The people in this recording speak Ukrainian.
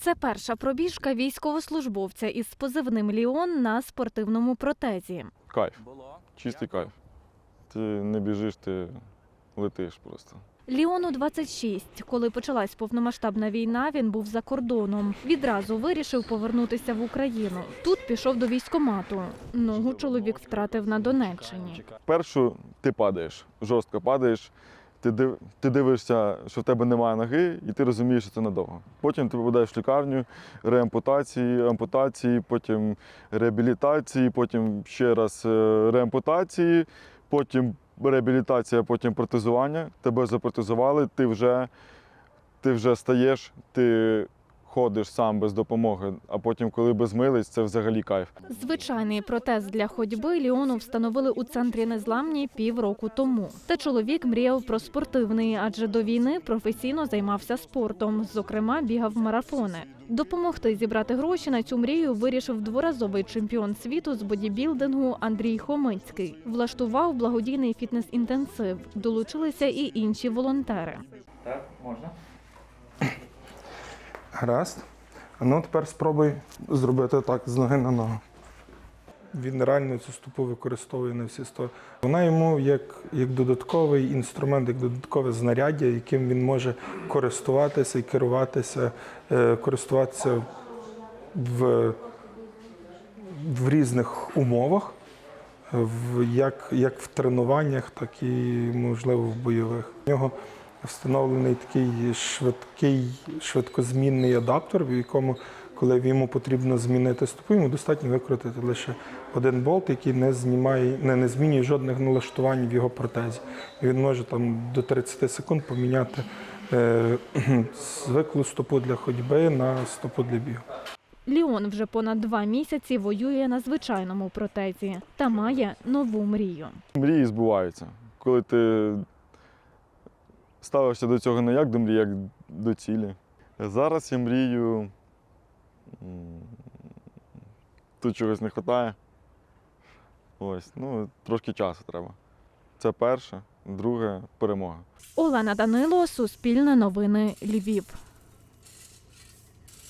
Це перша пробіжка військовослужбовця із позивним Ліон на спортивному протезі. Кайф. Чистий кайф. Ти не біжиш, ти летиш просто. Ліону 26. Коли почалась повномасштабна війна, він був за кордоном. Відразу вирішив повернутися в Україну. Тут пішов до військомату. Ногу чоловік втратив на Донеччині. Першу ти падаєш, жорстко падаєш. Ти, див, ти дивишся, що в тебе немає ноги, і ти розумієш, що це надовго. Потім ти попадаєш в лікарню, реампутації, ампутації, потім реабілітації, потім ще раз е, реампутації, потім реабілітація, потім протезування. Тебе запротезували, ти вже, ти вже стаєш, ти ходиш сам без допомоги, а потім, коли без милиць, це взагалі кайф. Звичайний протез для ходьби Ліону встановили у центрі незламні півроку тому. Та чоловік мріяв про спортивний, адже до війни професійно займався спортом. Зокрема, бігав марафони. Допомогти зібрати гроші на цю мрію вирішив дворазовий чемпіон світу з бодібілдингу Андрій Хомицький. Влаштував благодійний фітнес-інтенсив. Долучилися і інші волонтери. Так, можна. Гаразд. Ну тепер спробуй зробити так з ноги на ногу. Він реально цю стопу використовує на всі сто. Вона йому як, як додатковий інструмент, як додаткове знаряддя, яким він може користуватися і керуватися, е, користуватися в, в різних умовах, в, як, як в тренуваннях, так і, можливо, в бойових. У нього встановлений такий швидкий, швидкозмінний адаптер, в якому, коли йому потрібно змінити стопу, йому достатньо викрутити лише один болт, який не знімає, не, не змінює жодних налаштувань в його протезі. І він може там до 30 секунд поміняти е, звиклу стопу для ходьби на стопу для бігу. Ліон вже понад два місяці воює на звичайному протезі та має нову мрію. Мрії збуваються. Коли ти ставишся до цього не як до мрії, як до цілі. Зараз я мрію. Тут чогось не вистачає. Ось, ну, трошки часу треба. Це перше, друге перемога. Олена Данило, Суспільне новини, Львів.